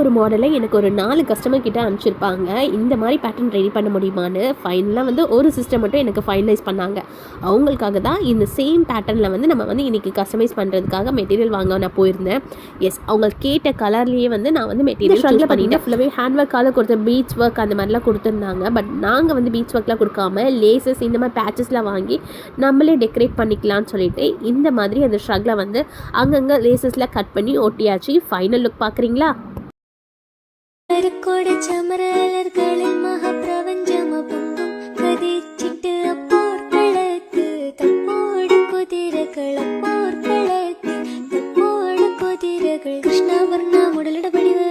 ஒரு மாடலை எனக்கு ஒரு நாலு கஸ்டமர் கிட்ட அனுப்பிச்சிருப்பாங்க. இந்த மாதிரி பேட்டர்ன் ரெடி பண்ண முடியுமான்னு ஃபைனலாக வந்து ஒரு சிஸ்டம் மட்டும் எனக்கு ஃபைனலைஸ் பண்ணாங்க. அவங்களுக்காக தான் இந்த சேம் பேட்டர்னில் வந்து நம்ம வந்து இன்றைக்கி கஸ்டமைஸ் பண்ணுறதுக்காக மெட்டீரியல் வாங்க நான் போயிருந்தேன். எஸ் அவங்க கேட்ட கலர்லேயே வந்து நான் வந்து மெட்டீரியல் சூஸ் பண்ணிட்டேன். ஃபுல்லாகவே ஹேண்ட் ஒர்க்கால் கொடுத்த பீச் ஒர்க் அந்த மாதிரிலாம் கொடுத்துருந்தாங்க. பட் நாங்கள் வந்து பீச் ஒர்க்லாம் கொடுக்காம லேசஸ் இந்த மாதிரி பேச்சஸ்லாம் வாங்கி நம்மளே டெக்கரேட் பண்ணிக்கலாம்னு சொல்லிட்டு இந்த மாதிரி அந்த ஷ்ரக்கில் வந்து அங்கங்கே லேசஸ்லாம் கட் பண்ணி ஒட்டியாச்சு. ஃபைனல் லுக் பார்க்குறீங்களா கருக்கோட சமரலர்களில் மகப்பிரபஞ்சம பொங்கும் கதிச்சிட்டு அப்போர்களுக்கு தப்போடு குதிரைகள் அப்போர்களுக்கு தப்போடு குதிரைகள். கிருஷ்ணாவர்ணா உடலிட படிவு